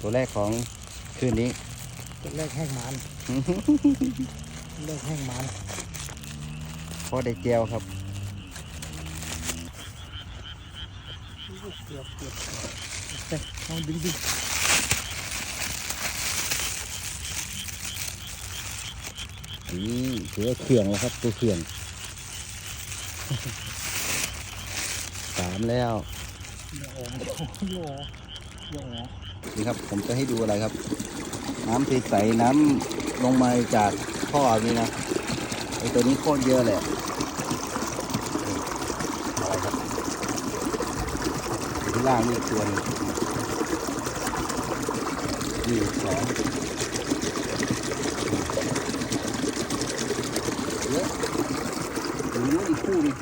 ตัวแรกของคืนนี้ ตัวแรกแห้งมันแรกแห้งมันพอได้เจียวครับเกือบเกือบเฮ้ยเอาดึงดินี่ถือว่าเขื่องแล้วครับ ตัวเขื่องสามแล้วอย่าออกอย่าออกอย่าออก นี่ครับ ผมจะให้ดูอะไรครับ น้ำใสๆน้ำลงมาจากท่อนี่นะไอตัวนี้โคตรเยอะเลยอะไรครับอยู่ที่ล่างนี่ตัวนึงนี่สองเยอะถึงนู้นอีกคู่นึง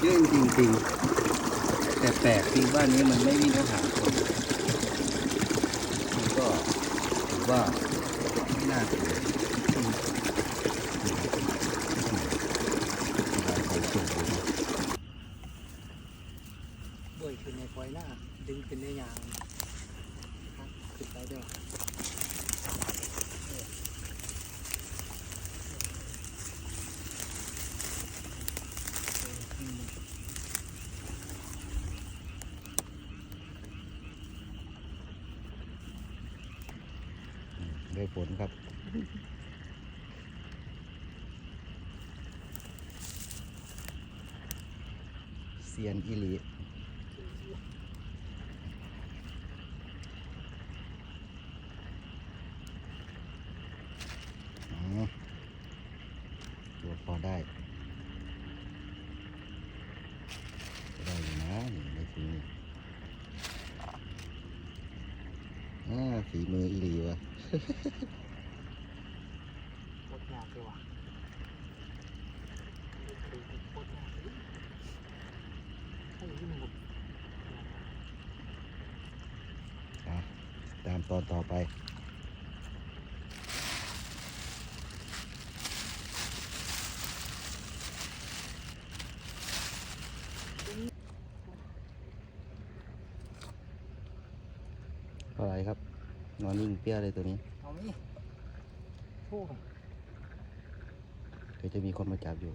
เยอะจริงๆ แต่แปลกที่บ้านนี้มันไม่มีเนื้อหาคนก็ถือว่าไม่น่าเกลียดอืมอืมอืมลายส่งเลยนะบ่อยขึ้นในควายหน้าดึงขึ้นในยางครับขึ้นไปเด้อ ได้ผลครับ เซียนอิลีตัวพอได้ได้อยู่นะนี่ในทีนี้อ่าฝีมืออีลีวะ โคตรยากเลยว่ะโคตรยากเลยโอ้ยนี่มันอะตามตอนต่อไปอะไรครับ นอนนิ่งเปี้ยเลยตัวนี้เอานี่โอ้ยเดี๋ยวจะมีคนมาจับอยู่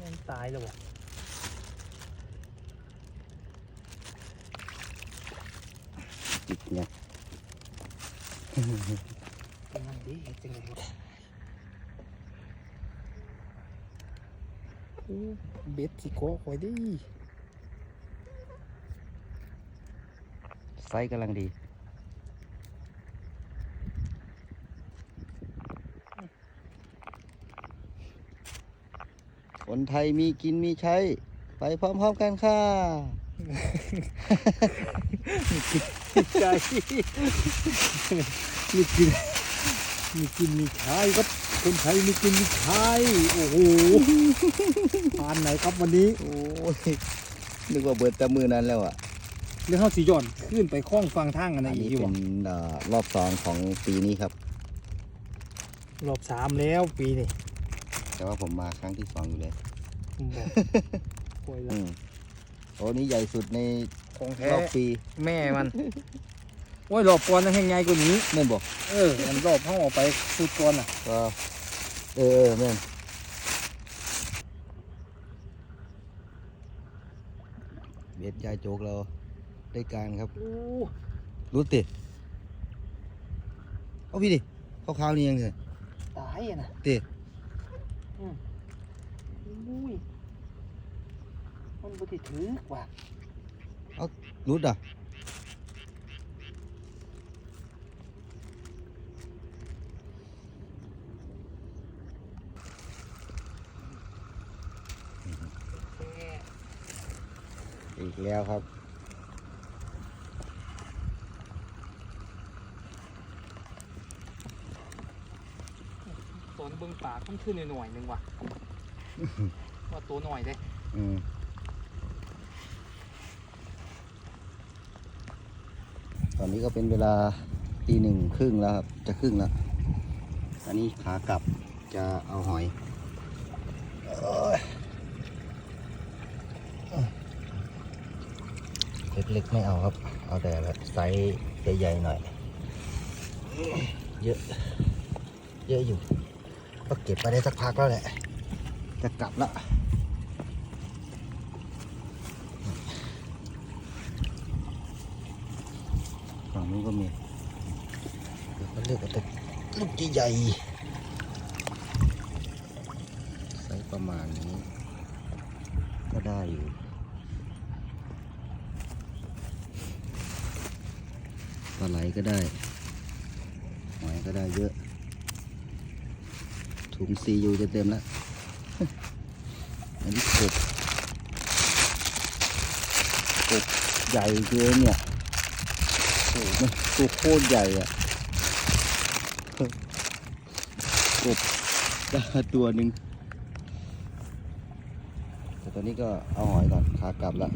มันตายแล้วว่ะจิกเนี่ยเป็นมันดีจังเลยวะโอ้ เบ็ดสิโก้คอยดิไซส์กำลังดีคนไทยมีกินมีใช้ ไปพร้อมๆกันค่ะใจมีกิน มีกินมีขายครับคนไทยมีกินมีขายโอ้โหปานไหนครับวันนี้ โอ้ยนึกว่าเบิดแต่มือนั้นแล้วอะเรื่องข้าวสีย่อนขึ้นไปคล้องฟังทางกันอันะนอีนี้กเป็ว่ะนเอ่อรอบสองของปีนี้ครับ รอบสามแล้วปีนี้แต่ว่าผมมาครั้งที่สองอยู่เลยผมบอกโอ้ยละอืมโอ้นี่ใหญ่สุดในของแท้รอบปี แม่มันโอ้ยรอบก่อนนะแห้งใหญ่กว่านี้แม่นบอกเออมันรอบห้องออกไปสุดก่อนอะก็เออเออแม่นเบียดยายโจกเราได้การครับโอ้รู้ติเอาพี่ดิขาวๆนี่ยังไงตายอะนะติอุ้ยมันบ่ได้ถือว่ะรู้อะ อีกแล้วครับตอนเบิ่งปากมันขึ้นหน่อยๆหนึงว่ะ ว่าตัวหน่อยเลยอืมตอนนี้ก็เป็นเวลาตีหนึ่งครึ่งแล้วครับ จะครึ่งแล้ว อันนี้ขากลับจะเอาหอยโอ้ย เล็กๆ ไม่เอาครับ เอาแต่แบบไซส์ใหญ่ๆหน่อย เยอะ เยอะอยู่ ก็เก็บไปได้สักพักแล้วแหละ จะกลับละฝั่งนู้นก็มีเดี๋ยวก็เลือกเอาแต่ลูกใหญ่ๆไซส์ประมาณนี้ ก็ได้อยู่ ปลาไหลก็ได้หอยก็ได้เยอะ ถุงซียูจะเต็มแล้วอันนี้กบกบใหญ่เกินเนี่ยโอ้โหตัวโคตรใหญ่อะกบได้ตัวหนึ่งแต่ตอนนี้ก็เอาหอยก่อนขากลับละ